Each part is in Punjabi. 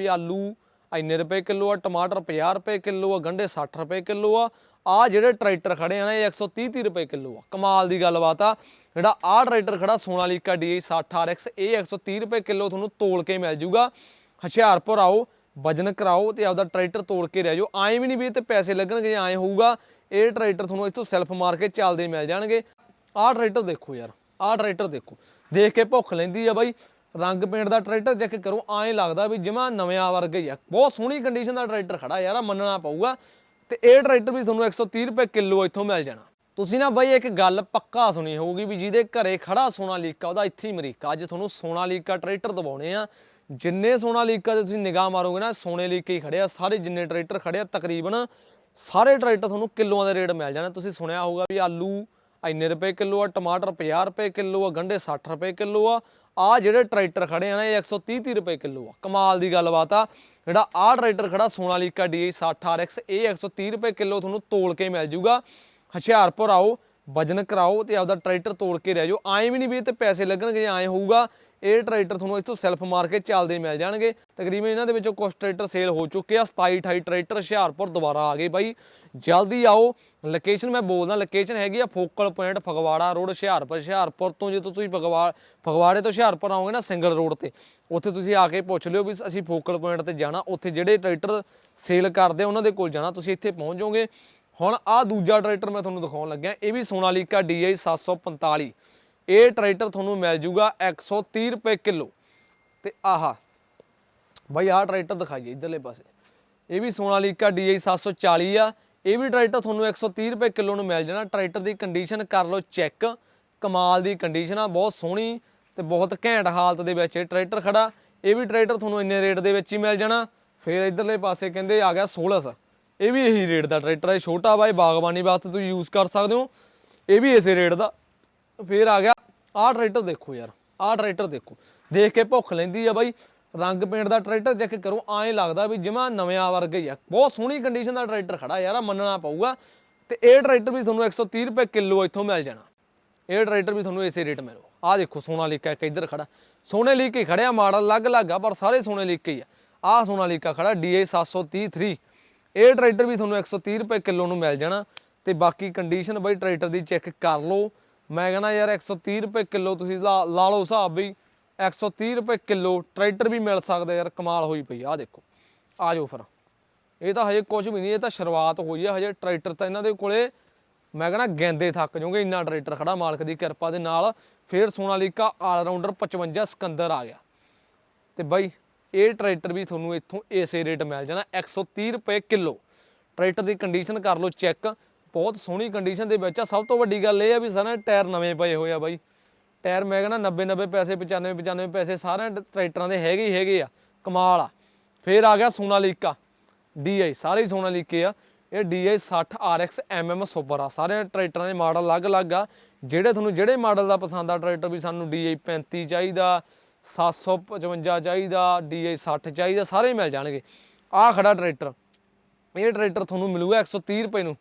ਵੀ ਆਲੂ, ਇੰਨੇ ਰੁਪਏ ਕਿਲੋ ਆ, ਟਮਾਟਰ 50 ਰੁਪਏ ਕਿਲੋ ਆ, ਗੰਢੇ 60 ਰੁਪਏ ਕਿਲੋ ਆ। ਆ ਜਿਹੜੇ ਟਰੈਕਟਰ ਖੜੇ ਆ ਨਾ, ਇਹ 130 30 ਰੁਪਏ ਕਿਲੋ ਆ। ਕਮਾਲ ਦੀ ਗੱਲਬਾਤ ਆ। ਜਿਹੜਾ ਆ ਟਰੈਕਟਰ ਖੜਾ ਸੋਨਾਲੀਕਾ DI 60 RX ਇਹ 130 ਰੁਪਏ ਕਿਲੋ ਤੁਹਾਨੂੰ ਤੋਲ ਕੇ ਮਿਲ ਜੂਗਾ। ਹੁਸ਼ਿਆਰਪੁਰ ਆਓ, ਵਜਨ ਕਰਾਓ ਤੇ ਆਪਦਾ ਟਰੈਕਟਰ ਤੋਲ ਕੇ ਰਹਿ ਜਾਓ। ਐਂ ਵੀ ਨਹੀਂ ਵੀ ਇਹ ਤੇ ਪੈਸੇ ਲੱਗਣਗੇ ਐਂ ਹੋਊਗਾ, ਇਹ ਟਰੈਕਟਰ ਤੁਹਾਨੂੰ ਇੱਥੋਂ ਸੈਲਫ ਮਾਰ ਕੇ ਚੱਲਦੇ ਮਿਲ ਜਾਣਗੇ। ਆਹ ਟਰੈਕਟਰ ਦੇਖੋ ਯਾਰ ਆਹ ਟਰੈਕਟਰ ਦੇਖੋ। ਦੇਖ ਕੇ ਭੁੱਖ ਲੈਂਦੀ ਆ ਬਾਈ। ਰੰਗ ਪੇਂਟ ਦਾ ਟਰੈਕਟਰ ਚੈੱਕ ਕਰੋ, ਐਂ ਲੱਗਦਾ ਵੀ ਜਿਵੇਂ ਨਵਿਆਂ ਵਰਗਾ ਹੀ ਆ। ਬਹੁਤ ਸੋਹਣੀ ਕੰਡੀਸ਼ਨ ਦਾ ਟਰੈਕਟਰ ਖੜਾ ਯਾਰ, ਆਹ ਮੰਨਣਾ ਪਊਗਾ। ਤੇ ਇਹ ਟਰੈਕਟਰ ਵੀ ਤੁਹਾਨੂੰ 130 ਰੁਪਏ ਕਿਲੋ ਇੱਥੋਂ ਮਿਲ ਜਾਣਾ। ਤੁਸੀਂ ਨਾ ਬਾਈ ਇੱਕ ਗੱਲ ਪੱਕਾ ਸੁਣੀ ਹੋਊਗੀ ਵੀ ਜਿਹਦੇ ਘਰੇ ਖੜਾ ਸੋਨਾਲੀਕਾ, ਉਹਦਾ ਇੱਥੇ ਹੀ ਅਮਰੀਕਾ। ਅੱਜ ਤੁਹਾਨੂੰ ਸੋਨਾ ਲੀਕਾ ਟਰੈਕਟਰ ਦਵਾਉਣੇ ਆ। ਜਿੰਨੇ ਸੋਨਾਲੀਕਾ ਤੇ ਤੁਸੀਂ ਨਿਗਾਹ ਮਾਰੋਗੇ ਨਾ ਸੋਨੇ ਲੀਕੇ ਹੀ ਖੜੇ ਆ। ਸਾਰੇ ਜਿੰਨੇ ਟਰੈਕਟਰ ਖੜੇ ਆ, ਤਕਰੀਬਨ ਸਾਰੇ ਟਰੈਕਟਰ ਤੁਹਾਨੂੰ ਕਿਲੋਆਂ ਦੇ ਰੇਟ ਮਿਲ ਜਾਣਾ। ਤੁਸੀਂ ਸੁਣਿਆ ਹੋਊਗਾ ਵੀ ਆਲੂ ਇੰਨੇ ਰੁਪਏ ਕਿਲੋ ਆ, ਟਮਾਟਰ 50 ਰੁਪਏ ਕਿਲੋ ਆ, ਗੰਢੇ 60 ਰੁਪਏ ਕਿਲੋ ਆ। ਆ ਜਿਹੜੇ ਟਰੈਕਟਰ ਖੜੇ ਆ ਨਾ, ਇਹ 130 30 ਰੁਪਏ ਕਿਲੋ ਆ। ਕਮਾਲ ਦੀ ਗੱਲਬਾਤ ਆ। ਜਿਹੜਾ ਆ ਟਰੈਕਟਰ ਖੜਾ ਸੋਨਾਲੀਕਾ DI 60 RX ਇਹ 130 ਰੁਪਏ ਕਿਲੋ ਤੁਹਾਨੂੰ ਤੋਲ ਕੇ ਮਿਲ ਜੂਗਾ। ਹੁਸ਼ਿਆਰਪੁਰ ਆਓ ਵਜਨ ਕਰਾਓ ਤੇ ਆਪਦਾ ਟਰੈਕਟਰ ਤੋੜ ਕੇ ਰਹਿ ਜਾਓ। ਐਂ ਵੀ ਨਹੀਂ ਵੀ ਇਹ ਤੇ ਪੈਸੇ ਲੱਗਣਗੇ ਜਾਂ ਐਂ ਹੋਊਗਾ, ਇਹ ਟਰੈਕਟਰ ਤੁਹਾਨੂੰ ਇੱਥੋਂ ਸੈਲਫ ਮਾਰ ਕੇ ਚੱਲਦੇ ਮਿਲ ਜਾਣਗੇ। ਤਕਰੀਬਨ ਇਹਨਾਂ ਦੇ ਵਿੱਚੋਂ ਕੁਝ ਟਰੈਕਟਰ ਸੇਲ ਹੋ ਚੁੱਕੇ ਆ। 27 28 ਟਰੈਕਟਰ ਹੁਸ਼ਿਆਰਪੁਰ ਦੁਬਾਰਾ ਆ ਗਏ ਬਾਈ। ਜਲਦੀ ਆਓ। ਲੋਕੇਸ਼ਨ ਮੈਂ ਬੋਲਦਾ ਲੋਕੇਸ਼ਨ ਹੈਗੀ ਆ focal point Phagwara road, Hoshiarpur. Hoshiarpur ਤੋਂ ਜਦੋਂ ਤੁਸੀਂ ਫਗਵਾ, ਫਗਵਾੜੇ ਤੋਂ ਹੁਸ਼ਿਆਰਪੁਰ ਆਓਗੇ ਨਾ ਸਿੰਗਲ ਰੋਡ ਤੇ, ਉੱਥੇ ਤੁਸੀਂ ਆ ਕੇ ਪੁੱਛ ਲਿਓ ਵੀ ਅਸੀਂ ਫੋਕਲ ਪੁਆਇੰਟ ਤੇ ਜਾਣਾ। ਉੱਥੇ ਜਿਹੜੇ ਟਰੈਕਟਰ ਸੇਲ ਕਰਦੇ ਆ, ਉਹਨਾਂ ਦੇ ਕੋਲ ਜਾਣਾ। ਤੁਸੀਂ ਇੱਥੇ ਪਹੁੰਚ ਜਾਓਗੇ। ਹੁਣ ਆ ਦੂਜਾ ਟਰੈਕਟਰ ਮੈਂ ਤੁਹਾਨੂੰ ਦਿਖਾਉਣ ਲੱਗਿਆ, ਇਹ ਵੀ ਸੋਨਾਲੀਕਾ DI 745 ਇਹ ਟਰੈਕਟਰ ਤੁਹਾਨੂੰ ਮਿਲ ਜੂਗਾ 130 ਰੁਪਏ ਕਿਲੋ। ਤੇ ਆਹਾ, ਬਾਈ ਆਹ ਟਰੈਕਟਰ ਦਿਖਾਈਏ ਇਧਰਲੇ ਪਾਸੇ। ਇਹ ਵੀ ਸੋਨਾਲੀਕਾ DI 740 ਆ। ਇਹ ਵੀ ਟਰੈਕਟਰ ਤੁਹਾਨੂੰ 130 ਰੁਪਏ ਕਿਲੋ ਨੂੰ ਮਿਲ ਜਾਣਾ। ਟਰੈਕਟਰ ਦੀ ਕੰਡੀਸ਼ਨ ਕਰ ਲਓ ਚੈੱਕ ਕਮਾਲ ਦੀ ਕੰਡੀਸ਼ਨ ਆ, ਬਹੁਤ ਸੋਹਣੀ ਤੇ ਬਹੁਤ ਘੈਂਟ ਹਾਲਤ ਦੇ ਵਿੱਚ ਇਹ ਟਰੈਕਟਰ ਖੜਾ। ਇਹ ਵੀ ਟਰੈਕਟਰ ਤੁਹਾਨੂੰ ਇੰਨੇ ਰੇਟ ਦੇ ਵਿੱਚ ਹੀ ਮਿਲ ਜਾਣਾ। ਫਿਰ ਇਧਰਲੇ ਪਾਸੇ ਕਹਿੰਦੇ ਆ ਗਿਆ 16 ਇਹ ਵੀ ਇਹੀ ਰੇਟ ਦਾ ਟਰੈਕਟਰ ਹੈ ਛੋਟਾ ਬਾਈ, ਬਾਗਬਾਨੀ ਵਾਸਤੇ ਤੁਸੀਂ ਯੂਜ਼ ਕਰ ਸਕਦੇ ਹੋ। ਇਹ ਵੀ ਇਸੇ ਰੇਟ ਦਾ। ਫਿਰ ਆ ਗਿਆ, ਆਹ ਟਰੈਕਟਰ ਦੇਖੋ ਯਾਰ, ਆਹ ਟਰੈਕਟਰ ਦੇਖੋ। ਦੇਖ ਕੇ ਭੁੱਖ ਲੈਂਦੀ ਆ ਬਾਈ, ਰੰਗ ਪੇਂਟ ਦਾ ਟਰੈਕਟਰ ਚੈੱਕ ਕਰੋ, ਐਂ ਲੱਗਦਾ ਵੀ ਜਿਵੇਂ ਨਵਿਆਂ ਵਰਗਾ ਹੀ ਆ। ਬਹੁਤ ਸੋਹਣੀ ਕੰਡੀਸ਼ਨ ਦਾ ਟਰੈਕਟਰ ਖੜਾ ਯਾਰ, ਆਹ ਮੰਨਣਾ ਪਊਗਾ। ਤੇ ਇਹ ਟਰੈਕਟਰ ਵੀ ਤੁਹਾਨੂੰ 130 ਰੁਪਏ ਕਿਲੋ ਇੱਥੋਂ ਮਿਲ ਜਾਣਾ। ਇਹ ਟਰੈਕਟਰ ਵੀ ਤੁਹਾਨੂੰ ਇਸੇ ਰੇਟ ਮਿਲੋ। ਆਹ ਦੇਖੋ ਸੋਨਾਲੀਕਾ ਇੱਕ ਇੱਧਰ ਖੜਾ। ਸੋਨਾਲੀਕਾ ਹੀ ਖੜਿਆ, ਮਾਡਲ ਅਲੱਗ-ਅਲੱਗ ਆ, ਪਰ ਸਾਰੇ ਸੋਨਾਲੀਕਾ ਹੀ ਆ। ਆਹ ਸੋਨਾਲੀਕਾ ਖੜਾ DA 733 ਇਹ ਟਰੈਕਟਰ ਵੀ ਤੁਹਾਨੂੰ 130 ਰੁਪਏ ਕਿਲੋ ਨੂੰ ਮਿਲ ਜਾਣਾ ਤੇ ਬਾਕੀ ਕੰਡੀਸ਼ਨ ਬਈ ਟਰੈਕਟਰ ਦੀ ਚੈੱਕ ਕਰ ਲਓ। ਮੈਂ ਕਹਿੰਦਾ ਯਾਰ 130 ਰੁਪਏ ਕਿਲੋ ਤੁਸੀਂ ਲਾ ਲਾ ਲਓ ਹਿਸਾਬ ਵੀ 130 ਰੁਪਏ ਕਿਲੋ ਟਰੈਕਟਰ ਵੀ ਮਿਲ ਸਕਦਾ ਯਾਰ, ਕਮਾਲ ਹੋਈ ਪਈ ਆਹ ਦੇਖੋ। ਆ ਜਾਓ ਫਿਰ। ਇਹ ਤਾਂ ਹਜੇ ਕੁਝ ਵੀ ਨਹੀਂ, ਇਹ ਤਾਂ ਸ਼ੁਰੂਆਤ ਹੋਈ ਹੈ ਹਜੇ ਟਰੈਕਟਰ ਤਾਂ ਇਹਨਾਂ ਦੇ ਕੋਲੇ ਮੈਂ ਕਹਿੰਦਾ ਗੈਂਦੇ ਥੱਕ ਜਾਓਗੇ, ਇੰਨਾ ਟਰੈਕਟਰ ਖੜਾ ਮਾਲਕ ਦੀ ਕਿਰਪਾ ਦੇ ਨਾਲ। ਫੇਰ ਸੋਨਾਲੀਕਾ ਆਲ ਰਾਊਂਡਰ 55 ਸਿਕੰਦਰ ਆ ਗਿਆ। ਤੇ ਬਾਈ ਇਹ ਟਰੈਕਟਰ ਵੀ ਤੁਹਾਨੂੰ ਇੱਥੋਂ ਇਸੇ ਰੇਟ ਮਿਲ ਜਾਣਾ 130 ਰੁਪਏ ਕਿਲੋ। ਟਰੈਕਟਰ ਦੀ ਕੰਡੀਸ਼ਨ ਕਰ ਲਓ ਚੈੱਕ ਬਹੁਤ ਸੋਹਣੀ ਕੰਡੀਸ਼ਨ ਦੇ ਵਿੱਚ ਆ। ਸਭ ਤੋਂ ਵੱਡੀ ਗੱਲ ਇਹ ਆ ਵੀ ਸਾਰੇ ਟਾਇਰ ਨਵੇਂ ਪਏ ਹੋਏ ਆ ਬਾਈ। ਟਾਇਰ ਮੈਂ ਕਹਿੰਦਾ 90 90 ਪੈਸੇ 95 95 ਪੈਸੇ ਸਾਰਿਆਂ ਟਰੈਕਟਰਾਂ ਦੇ ਹੈਗੇ ਹੀ ਹੈਗੇ ਆ। ਕਮਾਲ ਆ। ਫੇਰ ਆ ਗਿਆ ਸੋਨਾਲੀਕਾ DI ਸਾਰੇ ਹੀ ਸੋਨਾਲੀਕੇ ਆ। ਇਹ DI 60 RX MM ਸੁਪਰ ਆ। ਸਾਰੇ ਟਰੈਕਟਰਾਂ ਦੇ ਮਾਡਲ ਅਲੱਗ-ਅਲੱਗ ਆ। ਜਿਹੜੇ ਤੁਹਾਨੂੰ ਜਿਹੜੇ ਮਾਡਲ ਦਾ ਪਸੰਦ ਆ, ਟਰੈਕਟਰ ਵੀ ਸਾਨੂੰ DI 35 ਚਾਹੀਦਾ। 755 ਚਾਹੀਦਾ DI 60 ਚਾਹੀਦਾ, ਸਾਰੇ ਮਿਲ ਜਾਣਗੇ। ਆਹ ਖੜਾ ਟਰੈਕਟਰ। ਇਹ ਟਰੈਕਟਰ ਤੁਹਾਨੂੰ ਮਿਲੂਗਾ 130 ਰੁਪਏ ਨੂੰ।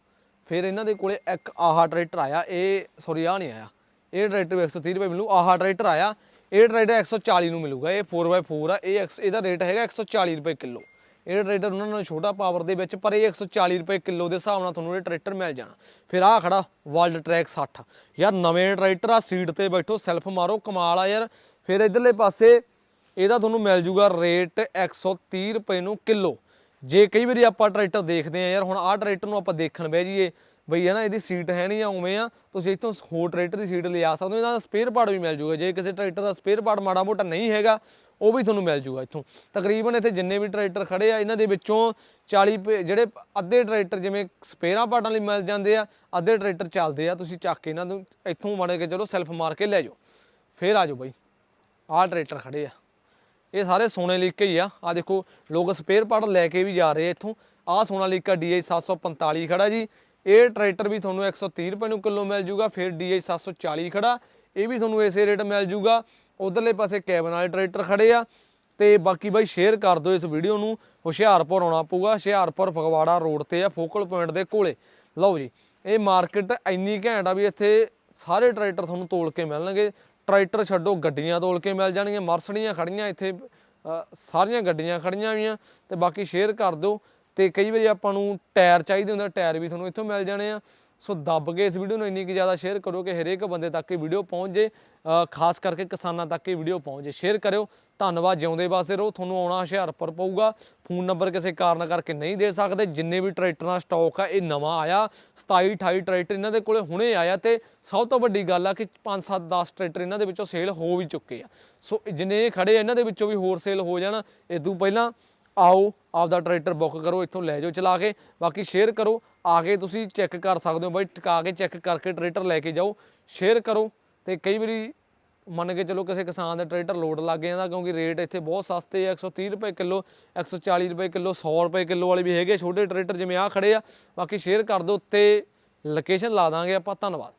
ਫਿਰ ਇਹਨਾਂ ਦੇ ਕੋਲੇ ਇੱਕ ਆਹਾ ਟਰੈਕਟਰ ਆਇਆ, ਇਹ ਸੌਰੀ ਆ ਨਹੀਂ ਆਇਆ। ਇਹ ਟਰੈਕਟਰ ਵੀ 130 ਰੁਪਏ ਮਿਲੂ, ਆਹਾ ਟਰੈਕਟਰ ਆਇਆ। ਇਹ ਟਰੈਕਟਰ 140 ਨੂੰ ਮਿਲੂਗਾ, ਇਹ 4x4 ਆ, ਇਹ ਐਕਸ- ਇਹਦਾ ਰੇਟ ਹੈਗਾ 140 ਰੁਪਏ ਕਿਲੋ। ਇਹ ਟਰੈਕਟਰ ਉਹਨਾਂ ਨੂੰ ਛੋਟਾ ਪਾਵਰ ਦੇ ਵਿੱਚ, ਪਰ ਇਹ 140 ਰੁਪਏ ਕਿਲੋ ਦੇ ਹਿਸਾਬ ਨਾਲ ਤੁਹਾਨੂੰ ਇਹ ਟਰੈਕਟਰ ਮਿਲ ਜਾਣਾ। ਫਿਰ ਆਹ ਖੜਾ ਵਰਲਡ ਟਰੈਕ 60 ਯਾਰ, ਨਵੇਂ ਟਰੈਕਟਰ ਆ ਸੀਟ ਤੇ ਬੈਠੋ ਸੈਲਫ ਮਾਰੋ, ਕਮਾਲ ਆ ਯਾਰ। ਫਿਰ ਇਧਰਲੇ ਪਾਸੇ ਇਹਦਾ ਤੁਹਾਨੂੰ ਮਿਲ ਜੂਗਾ ਰੇਟ 130 ਰੁਪਏ ਨੂੰ ਕਿਲੋ। ਜੇ ਕਈ ਵਾਰੀ ਆਪਾਂ ਟਰੈਕਟਰ ਦੇਖਦੇ ਆ ਯਾਰ, ਹੁਣ ਆਹ ਟਰੈਕਟਰ ਨੂੰ ਆਪਾਂ ਦੇਖਣ ਬਹਿ ਜਾਈਏ, ਬਈ ਹੈ ਨਾ, ਇਹਦੀ ਸੀਟ ਹੈ ਨਹੀਂ ਆ ਉਵੇਂ ਆ, ਤੁਸੀਂ ਇੱਥੋਂ ਹੋਰ ਟਰੈਕਟਰ ਦੀ ਸੀਟ ਲਿਆ ਸਕਦੇ ਹੋ ਇਹਦਾ ਸਪੇਅਰ ਪਾਰਟ ਵੀ ਮਿਲ ਜੂਗਾ। ਜੇ ਕਿਸੇ ਟਰੈਕਟਰ ਦਾ ਸਪੇਅਰ ਪਾਰਟ ਮਾੜਾ ਮੋਟਾ ਨਹੀਂ ਹੈਗਾ, ਉਹ ਵੀ ਤੁਹਾਨੂੰ ਮਿਲ ਜੂਗਾ ਇੱਥੋਂ। ਤਕਰੀਬਨ ਇੱਥੇ ਜਿੰਨੇ ਵੀ ਟਰੈਕਟਰ ਖੜੇ ਆ, ਇਹਨਾਂ ਦੇ ਵਿੱਚੋਂ 40 ਪੇ- ਜਿਹੜੇ ਅੱਧੇ ਟਰੈਕਟਰ ਜਿਵੇਂ ਸਪੇਅਰਾਂ ਪਾਰਟਾਂ ਲਈ ਮਿਲ ਜਾਂਦੇ ਆ, ਅੱਧੇ ਟਰੈਕਟਰ ਚੱਲਦੇ ਆ, ਤੁਸੀਂ ਚੱਕ ਕੇ ਇਹਨਾਂ ਨੂੰ ਇੱਥੋਂ ਮਾੜੇ ਕੇ ਚਲੋ ਸੈਲਫ ਮਾਰ ਕੇ ਲੈ ਜਾਓ। ਫੇਰ ਆ ਜਾਓ ਬਾਈ। ਆਹ ਟਰੈਕਟਰ ਖੜੇ ਆ। ਇਹ ਸਾਰੇ ਸੋਨਾਲੀਕਾ ਹੀ ਆ। ਆ ਦੇਖੋ, ਲੋਕ ਸਪੇਅਰ ਪਾਰਟ ਲੈ ਕੇ ਵੀ ਜਾ ਰਹੇ ਆ ਇੱਥੋਂ। ਆਹ ਸੋਨਾਲੀਕਾ DI 745 ਖੜਾ ਜੀ। ਇਹ ਟਰੈਕਟਰ ਵੀ ਤੁਹਾਨੂੰ 130 ਰੁਪਏ ਨੂੰ ਕਿਲੋ ਮਿਲ ਜੂਗਾ। ਫਿਰ DI 740 ਖੜਾ। ਇਹ ਵੀ ਤੁਹਾਨੂੰ ਇਸੇ ਰੇਟ ਮਿਲ ਜੂਗਾ। ਉਧਰਲੇ ਪਾਸੇ ਕੈਬਨ ਵਾਲੇ ਟਰੈਕਟਰ ਖੜੇ ਆ। ਤੇ ਬਾਕੀ ਬਾਈ ਸ਼ੇਅਰ ਕਰ ਦਿਓ ਇਸ ਵੀਡੀਓ ਨੂੰ। ਹੁਸ਼ਿਆਰਪੁਰ ਆਉਣਾ ਪਊਗਾ। ਹੁਸ਼ਿਆਰਪੁਰ ਫਗਵਾੜਾ ਰੋਡ ਤੇ ਆ ਫੋਕਲ ਪੁਆਇੰਟ ਦੇ ਕੋਲੇ। ਲਓ ਜੀ, ਇਹ ਮਾਰਕੀਟ ਇੰਨੀ ਘੈਂਟ ਆ ਵੀ ਇੱਥੇ ਸਾਰੇ ਟਰੈਕਟਰ ਤੁਹਾਨੂੰ ਤੋਲ ਕੇ ਮਿਲਣਗੇ। ਟਰੈਕਟਰ ਛੱਡੋ ਗੱਡੀਆਂ ਤੋਲ ਕੇ ਮਿਲ ਜਾਣਗੀਆਂ ਮਰਸੜੀਆਂ ਖੜੀਆਂ ਇੱਥੇ ਸਾਰੀਆਂ ਗੱਡੀਆਂ ਖੜੀਆਂ ਵੀਆਂ ਤੇ ਬਾਕੀ ਸ਼ੇਅਰ ਕਰ ਦਿਓ ਤੇ ਕਈ ਵਾਰੀ ਆਪਾਂ ਨੂੰ ਟਾਇਰ ਚਾਹੀਦੇ ਹੁੰਦੇ ਆ, ਟਾਇਰ ਵੀ ਤੁਹਾਨੂੰ ਇੱਥੋਂ ਮਿਲ ਜਾਣੇ ਆ। ਸੋ ਦੱਬ ਕੇ ਇਸ ਵੀਡੀਓ ਨੂੰ ਇੰਨੀ ਕਿ ਜ਼ਿਆਦਾ ਸ਼ੇਅਰ ਕਰੋ ਕਿ ਹਰੇਕ ਬੰਦੇ ਤੱਕ ਇਹ ਵੀਡੀਓ ਪਹੁੰਚ ਜੇ ਖਾਸ ਕਰਕੇ ਕਿਸਾਨਾਂ ਤੱਕ ਇਹ ਵੀਡੀਓ ਪਹੁੰਚ ਜੇ। ਸ਼ੇਅਰ ਕਰਿਓ। ਧੰਨਵਾਦ, ਜਿਉਂਦੇ ਵਾਸਤੇ ਰਹੋ। ਤੁਹਾਨੂੰ ਆਉਣਾ ਹੁਸ਼ਿਆਰਪੁਰ ਪਊਗਾ। ਫੋਨ ਨੰਬਰ ਕਿਸੇ ਕਾਰਨ ਕਰਕੇ ਨਹੀਂ ਦੇ ਸਕਦੇ। ਜਿੰਨੇ ਵੀ ਟਰੈਕਟਰਾਂ ਸਟਾਕ ਆ, ਇਹ ਨਵਾਂ ਆਇਆ। 27 28 ਟਰੈਕਟਰ ਇਹਨਾਂ ਦੇ ਕੋਲੇ ਹੁਣੇ ਆਇਆ ਤੇ ਸਭ ਤੋਂ ਵੱਡੀ ਗੱਲ ਆ ਕਿ 5 7 10 ਟਰੈਕਟਰ ਇਹਨਾਂ ਦੇ ਵਿੱਚੋਂ ਸੇਲ ਹੋ ਵੀ ਚੁੱਕੇ ਆ। ਸੋ ਜਿੰਨੇ ਇਹ ਖੜੇ ਇਹਨਾਂ ਦੇ ਵਿੱਚੋਂ ਵੀ ਹੋਰ ਸੇਲ ਹੋ ਜਾਣ। ਇਹ ਤੋਂ ਪਹਿਲਾਂ ਆਓ, ਆਪਦਾ ਟਰੈਕਟਰ ਬੁੱਕ ਕਰੋ, ਇੱਥੋਂ ਲੈ ਜਾਓ ਚਲਾ ਕੇ, ਬਾਕੀ ਸ਼ੇਅਰ ਕਰੋ, ਆ ਕੇ ਤੁਸੀਂ ਚੈੱਕ ਕਰ ਸਕਦੇ ਹੋ ਬਾਈ, ਟਿਕਾ ਕੇ ਚੈੱਕ ਕਰਕੇ ਟਰੈਕਟਰ ਲੈ ਕੇ ਜਾਓ ਸ਼ੇਅਰ ਕਰੋ ਤੇ ਕਈ ਵਾਰੀ ਮੰਨ ਕੇ ਚਲੋ ਕਿਸੇ ਕਿਸਾਨ ਦਾ ਟਰੈਕਟਰ ਲੋਡ ਲੱਗ ਜਾਂਦਾ ਕਿਉਂਕਿ ਰੇਟ ਇੱਥੇ ਬਹੁਤ ਸਸਤੇ ਆ 130 ਰੁਪਏ ਕਿਲੋ 140 ਰੁਪਏ ਕਿਲੋ 100 ਰੁਪਏ ਕਿਲੋ ਵਾਲੇ ਵੀ ਹੈਗੇ ਛੋਟੇ ਟਰੈਕਟਰ ਜਿਵੇਂ ਆ ਖੜੇ ਆ, ਬਾਕੀ ਸ਼ੇਅਰ ਕਰ ਦਿਓ ਉੱਤੇ ਲੋਕੇਸ਼ਨ ਲਾ ਦਾਂਗੇ ਆਪਾਂ, ਧੰਨਵਾਦ।